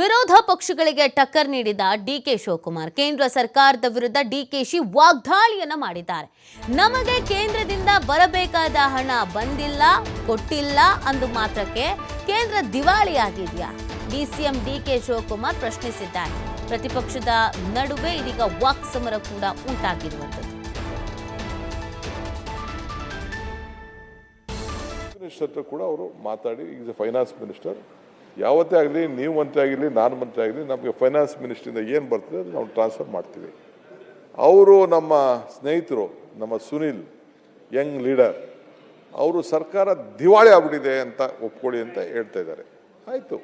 ವಿರೋಧ ಪಕ್ಷಗಳಿಗೆ ಟಕ್ಕರ್ ನೀಡಿದ ಡಿಕೆ ಶಿವಕುಮಾರ್, ಕೇಂದ್ರ ಸರ್ಕಾರದ ವಿರುದ್ಧ ಡಿಕೆಶಿ ವಾಗ್ದಾಳಿಯನ್ನ ಮಾಡಿದ್ದಾರೆ. ನಮಗೆ ಕೇಂದ್ರದಿಂದ ಬರಬೇಕಾದ ಹಣ ಬಂದಿಲ್ಲ, ಕೊಟ್ಟಿಲ್ಲ ಅಂದು ಮಾತ್ರಕ್ಕೆ ಕೇಂದ್ರ ದಿವಾಳಿಯಾಗಿದೆಯಾ? ಡಿಸಿಎಂ ಡಿಕೆ ಶಿವಕುಮಾರ್ ಪ್ರಶ್ನಿಸಿದ್ದಾರೆ. ಪ್ರತಿಪಕ್ಷದ ನಡುವೆ ಇದೀಗ ವಾಕ್ ಸಮರ ಕೂಡ ಉಂಟಾಗಿರುವಂಥದ್ದು. ಕೂಡ ಅವರು ಮಾತಾಡಿ ಈಸ್ ಫೈನಾನ್ಸ್ ಮಿನಿಸ್ಟರ್ ಯಾವತ್ತೇ ಆಗಲಿ, ನೀವು ಮಂತ್ರಿ ಆಗಿರಲಿ, ನಾನು ಮಂತ್ರಿ ಆಗಲಿ ನಮಗೆ ಫೈನಾನ್ಸ್ ಮಿನಿಸ್ಟ್ರಿಂದ ಏನು ಬರ್ತದೆ ಅದು ನಾವು ಟ್ರಾನ್ಸ್ಫರ್ ಮಾಡ್ತೀವಿ. ಅವರು ನಮ್ಮ ಸ್ನೇಹಿತರು, ನಮ್ಮ ಸುನಿಲ್ ಯಂಗ್ ಲೀಡರ್ ಅವರು ಸರ್ಕಾರ ದಿವಾಳಿ ಆಗ್ಬಿಟ್ಟಿದೆ ಅಂತ ಒಪ್ಕೊಳ್ಳಿ ಅಂತ ಹೇಳ್ತಾ ಇದ್ದಾರೆ. ಆಯಿತು.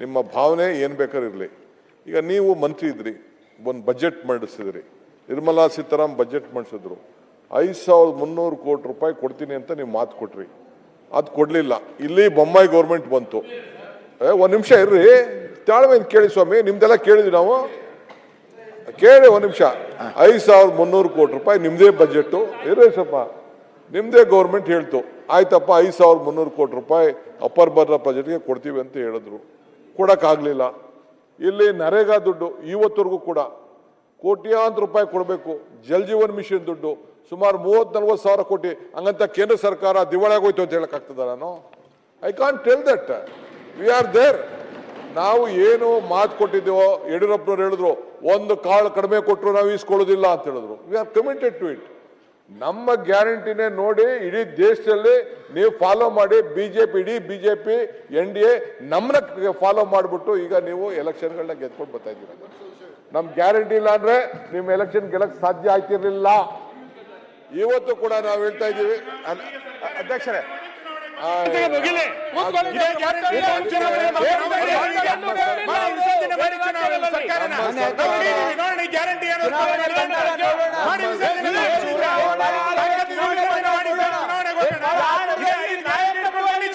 ನಿಮ್ಮ ಭಾವನೆ ಏನು ಬೇಕಾದ್ರೂ ಇರಲಿ. ಈಗ ನೀವು ಮಂತ್ರಿ ಇದ್ರಿ, ಒಂದು ಬಜೆಟ್ ಮಂಡಿಸಿದ್ರಿ. ನಿರ್ಮಲಾ ಸೀತಾರಾಮ್ ಬಜೆಟ್ ಮಂಡಿಸಿದ್ರು. ಐದು ಸಾವಿರದ ಮುನ್ನೂರು ಕೋಟಿ ರೂಪಾಯಿ ಕೊಡ್ತೀನಿ ಅಂತ ನೀವು ಮಾತು ಕೊಟ್ರಿ. ಅದು ಕೊಡಲಿಲ್ಲ. ಇಲ್ಲಿ ಬೊಮ್ಮಾಯಿ ಗೌರ್ಮೆಂಟ್ ಬಂತು. ಒಂದು ನಿಮಿಷ ಇರ್ರಿ. ತಾಳ್ಮೆಯಿಂದ ಕೇಳಿ ಸ್ವಾಮಿ, ನಿಮ್ದೆಲ್ಲ ಕೇಳಿದ್ವಿ ನಾವು. ಕೇಳಿ ಒಂದು ನಿಮಿಷ. ಐದು ಸಾವಿರದ ಮುನ್ನೂರು ಕೋಟಿ ರೂಪಾಯಿ ನಿಮ್ಮದೇ ಬಜೆಟ್ಟು ಇರ್ರಿ ಸ್ವಲ್ಪ. ನಿಮ್ಮದೇ ಗೌರ್ಮೆಂಟ್ ಹೇಳ್ತು. ಆಯ್ತಪ್ಪ, ಐದು ಸಾವಿರದ ಮುನ್ನೂರು ಕೋಟಿ ರೂಪಾಯಿ ಅಪ್ಪರ್ ಬರ್ರ ಬಜೆಟ್ಗೆ ಕೊಡ್ತೀವಿ ಅಂತ ಹೇಳಿದ್ರು. ಕೊಡೋಕ್ಕಾಗಲಿಲ್ಲ ಇಲ್ಲಿ ನರೇಗಾ ದುಡ್ಡು ಇವತ್ತವರೆಗೂ ಕೂಡ ಕೋಟ್ಯಾಂತರ ರೂಪಾಯಿ ಕೊಡಬೇಕು. ಜಲ್ ಜೀವನ್ ಮಿಷನ್ ದುಡ್ಡು. ಸುಮಾರು ಮೂವತ್ತು ನಲ್ವತ್ತು ಸಾವಿರ ಕೋಟಿ. ಹಂಗಂತ ಕೇಂದ್ರ ಸರ್ಕಾರ ದಿವಾಳಿಯಾಗೋಯ್ತು ಅಂತ ಹೇಳಕ್ಕಾಗ್ತದ ನಾನು? I can't tell that we are there ನಾವು ಏನು ಮಾತು ಕೊಟ್ಟಿದ್ದೇವೋ ಯಡಿಯೂರಪ್ಪನವ್ರು ಹೇಳಿದ್ರು, ಒಂದು ಕಾಳು ಕಡಿಮೆ ಕೊಟ್ಟರು ನಾವು ಈಸ್ಕೊಳ್ಳೋದಿಲ್ಲ ಅಂತ ಹೇಳಿದ್ರು. We are committed to it ನಮ್ಮ ಗ್ಯಾರಂಟಿನೇ ನೋಡಿ ಇಡೀ ದೇಶದಲ್ಲಿ ನೀವು ಫಾಲೋ ಮಾಡಿ ಬಿಜೆಪಿ ಇಡೀ ಬಿಜೆಪಿ ಎನ್ ಡಿ ಎ ನಮ್ಮನ್ನ ಫಾಲೋ ಮಾಡಿಬಿಟ್ಟು ಈಗ ನೀವು ಎಲೆಕ್ಷನ್ಗಳನ್ನ ಗೆದ್ಕೊಂಡು ಬರ್ತಾ ಇದ್ದೀರ. ನಮ್ ಗ್ಯಾರಂಟಿ ಇಲ್ಲ ಅಂದ್ರೆ ನಿಮ್ಮ ಎಲೆಕ್ಷನ್ ಗೆಲ್ಲಕ್ ಸಾಧ್ಯ ಆಗ್ತಿರ್ಲಿಲ್ಲ. ಇವತ್ತು ಕೂಡ ನಾವು ಹೇಳ್ತಾ ಇದ್ದೀವಿ. ಅಧ್ಯಕ್ಷರೇ ಗ್ಯಾರಂಟಿ ಇಲ್ಲ, ಚುನಾವಣೆ ಮಾಡಿ, ಮಾಡಿ, ಮಾಡಿ, ವಿಸರ್ಜನೆ ಮಾಡಿ ಚುನಾವಣೆ ಸರ್ಕಾರನ. ನಾವು ಹಿಡೀತೀವಿ, ನೋಡೋಣ ಈ ಗ್ಯಾರಂಟಿ ಏನು ಅಂತ ನೋಡೋಣ. ಮಾಡಿ ವಿಸರ್ಜನೆ ಮಾಡಿ ಚುನಾವಣೆ. ತಾಕತ್ತು ಇದ್ರೆ ಮಾಡಿ, ಮಾಡಿ, ಚುನಾವಣೆ ಕೊಡೋಣ. ಇದೇ ಈ ನಾಯಕತ್ವ ಬನ್ನಿ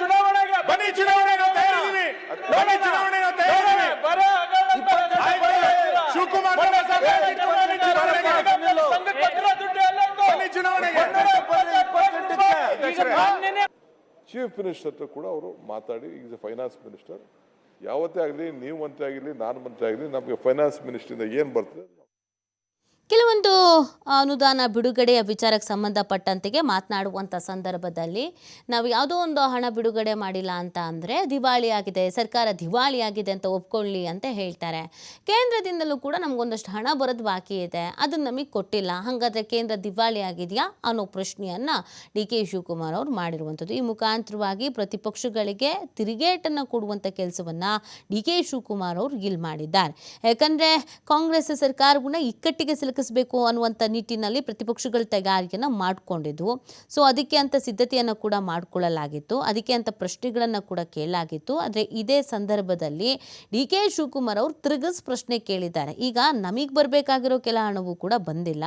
ಚುನಾವಣೆಗೆ. ಬನ್ನಿ ಚುನಾವಣೆಗೆ ನಾವು ತಯಾರಿದ್ದೀವಿ. ಬನ್ನಿ ಚುನಾವಣೆಗೆ ನಾವು ತಯಾರಿದ್ದೀವಿ. ಆಯ್ತು. ಶಿವಕುಮಾರ್ ಅವರ ಸರ್ಕಾರ ಬನ್ನಿ ಚುನಾವಣೆಗೆ. ಬನ್ನಿ ಚುನಾವಣೆಗೆ ಚೀಫ್ ಮಿನಿಸ್ಟರ್ ಹತ್ರ ಕೂಡ ಅವರು ಮಾತಾಡಿ ಈಸ್ ಎ ಫೈನಾನ್ಸ್ ಮಿನಿಸ್ಟರ್ ಯಾವತ್ತೇ ಆಗಲಿ ನೀವು ಮಂತ್ರಿ ಆಗಿರಲಿ ನಾನು ಮಂತ್ರಿ ಆಗಲಿ ನಮಗೆ ಫೈನಾನ್ಸ್ ಮಿನಿಸ್ಟ್ರಿಂದ ಏನು ಬರ್ತದೆ ಕೆಲವೊಂದು ಅನುದಾನ ಬಿಡುಗಡೆಯ ವಿಚಾರಕ್ಕೆ ಸಂಬಂಧಪಟ್ಟಂತೆಗೆ ಮಾತನಾಡುವಂಥ ಸಂದರ್ಭದಲ್ಲಿ ನಾವು ಯಾವುದೋ ಒಂದು ಹಣ ಬಿಡುಗಡೆ ಮಾಡಿಲ್ಲ ಅಂತ ಅಂದರೆ ದಿವಾಳಿಯಾಗಿದೆ, ಸರ್ಕಾರ ದಿವಾಳಿಯಾಗಿದೆ ಅಂತ ಒಪ್ಕೊಳ್ಳಿ ಅಂತ ಹೇಳ್ತಾರೆ. ಕೇಂದ್ರದಿಂದಲೂ ಕೂಡ ನಮಗೊಂದಷ್ಟು ಹಣ ಬರೋದು ಬಾಕಿ ಇದೆ, ಅದನ್ನು ನಮಗೆ ಕೊಟ್ಟಿಲ್ಲ. ಹಾಗಾದರೆ ಕೇಂದ್ರ ದಿವಾಳಿ ಆಗಿದೆಯಾ ಅನ್ನೋ ಪ್ರಶ್ನೆಯನ್ನು ಡಿ ಕೆ ಶಿವಕುಮಾರ್ ಅವರು ಮಾಡಿರುವಂಥದ್ದು. ಈ ಮುಖಾಂತರವಾಗಿ ಪ್ರತಿಪಕ್ಷಗಳಿಗೆ ತಿರುಗೇಟನ್ನು ಕೊಡುವಂಥ ಕೆಲಸವನ್ನು ಡಿ ಕೆ ಶಿವಕುಮಾರ್ ಅವರು ಇಲ್ಲಿ ಮಾಡಿದ್ದಾರೆ. ಯಾಕಂದರೆ ಕಾಂಗ್ರೆಸ್ ಸರ್ಕಾರವನ್ನು ಇಕ್ಕಟ್ಟಿಗೆ ಸಿಲುಕಿಸಬೇಕು ಅನ್ನುವಂಥ ನಿಟ್ಟಿನಲ್ಲಿ ಪ್ರತಿಪಕ್ಷಗಳ ತಯಾರಿಕೆಯನ್ನು ಮಾಡಿಕೊಂಡಿದ್ವು. ಸೊ ಅದಕ್ಕೆ ಅಂತ ಸಿದ್ಧತೆಯನ್ನು ಕೂಡ ಮಾಡಿಕೊಳ್ಳಲಾಗಿತ್ತು. ಅದಕ್ಕೆ ಅಂತ ಪ್ರಶ್ನೆಗಳನ್ನು ಕೂಡ ಕೇಳಲಾಗಿತ್ತು. ಆದರೆ ಇದೇ ಸಂದರ್ಭದಲ್ಲಿ ಡಿ ಕೆ ಶಿವಕುಮಾರ್ ಅವರು ತಿರುಗಿಸ್ ಪ್ರಶ್ನೆ ಕೇಳಿದ್ದಾರೆ. ಈಗ ನಮಗೆ ಬರಬೇಕಾಗಿರೋ ಕೆಲ ಹಣವೂ ಕೂಡ ಬಂದಿಲ್ಲ.